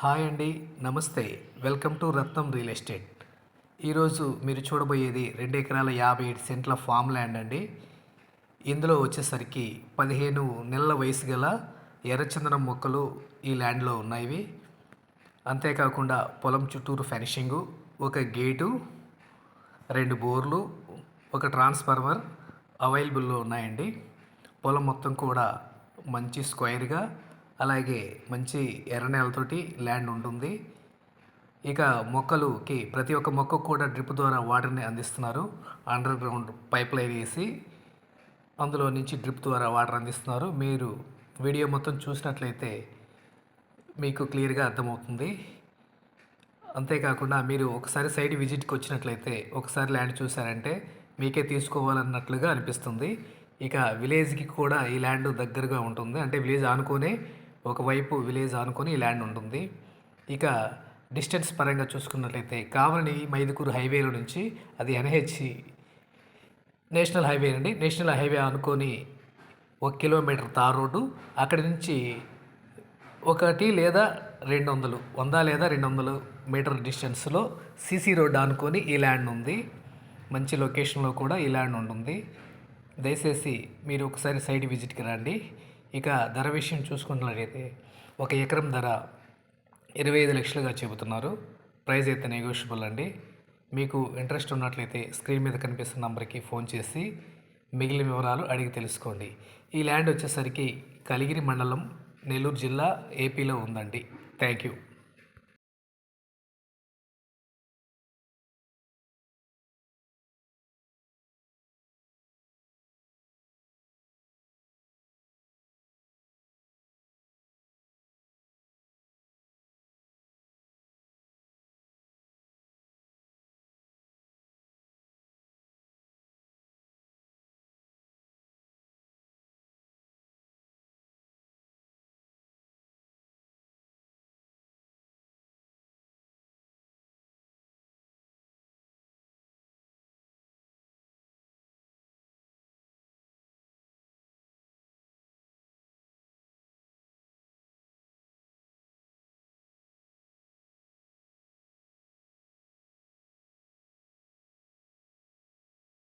Hi అండి నమస్తే. Welcome to Ratnam real estate. ఈరోజు మీరు చూడబోయేది రెండు ఎకరాల యాభై ఏడు సెంట్ల ఫామ్ ల్యాండ్ అండి. ఇందులో వచ్చేసరికి పదిహేను నెలల వయసు గల ఎర్రచందనం మొక్కలు ఈ ల్యాండ్లో ఉన్నాయి అంతేకాకుండా పొలం చుట్టూరు ఫెనిషింగు ఒక గేటు రెండు బోర్లు ఒక ట్రాన్స్ఫార్మర్ అవైలబుల్లో ఉన్నాయండి. పొలం మొత్తం కూడా మంచి స్క్వేర్గా అలాగే మంచి ఎర్ర నేలతోటి ల్యాండ్ ఉంటుంది. ఇక మొక్కలుకి ప్రతి ఒక్క మొక్కకు కూడా డ్రిప్ ద్వారా వాటర్ని అందిస్తున్నారు. అండర్ గ్రౌండ్ పైప్ లైన్ వేసి అందులో నుంచి డ్రిప్ ద్వారా వాటర్ అందిస్తున్నారు. మీరు వీడియో మొత్తం చూసినట్లయితే మీకు క్లియర్గా అర్థమవుతుంది. అంతేకాకుండా మీరు ఒకసారి సైడ్ విజిట్కి వచ్చినట్లయితే ఒకసారి ల్యాండ్ చూసారంటే మీకే తీసుకోవాలన్నట్లుగా అనిపిస్తుంది. ఇక విలేజ్కి కూడా ఈ ల్యాండ్ దగ్గరగా ఉంటుంది. అంటే విలేజ్ ఆనుకునే ఒకవైపు విలేజ్ ఆనుకొని ఈ ల్యాండ్ ఉంటుంది. ఇక డిస్టెన్స్ పరంగా చూసుకున్నట్లయితే కావలని మైదుకూరు హైవేలో నుంచి అది ఎన్హెచ్ నేషనల్ హైవే అండి. నేషనల్ హైవే అనుకొని ఒక కిలోమీటర్ తార్ రోడ్డు. అక్కడి నుంచి ఒకటి లేదా రెండు వందలు వంద లేదా రెండు వందలు మీటర్ డిస్టెన్స్లో సీసీ రోడ్డు అనుకొని ఈ ల్యాండ్ ఉంది. మంచి లొకేషన్లో కూడా ఈ ల్యాండ్ ఉంటుంది. దయచేసి మీరు ఒకసారి సైట్ విజిట్కి రండి. ఇక ధర విషయం చూసుకున్నట్లయితే ఒక ఎకరం ధర ఇరవై ఐదు లక్షలుగా చెబుతున్నారు. ప్రైస్ అయితే నెగోషియబుల్ అండి. మీకు ఇంట్రెస్ట్ ఉన్నట్లయితే స్క్రీన్ మీద కనిపిస్తున్న నంబర్కి ఫోన్ చేసి మిగిలిన వివరాలు అడిగి తెలుసుకోండి. ఈ ల్యాండ్ వచ్చేసరికి కలిగిరి మండలం నెల్లూరు జిల్లా ఏపీలో ఉందండి. Thank you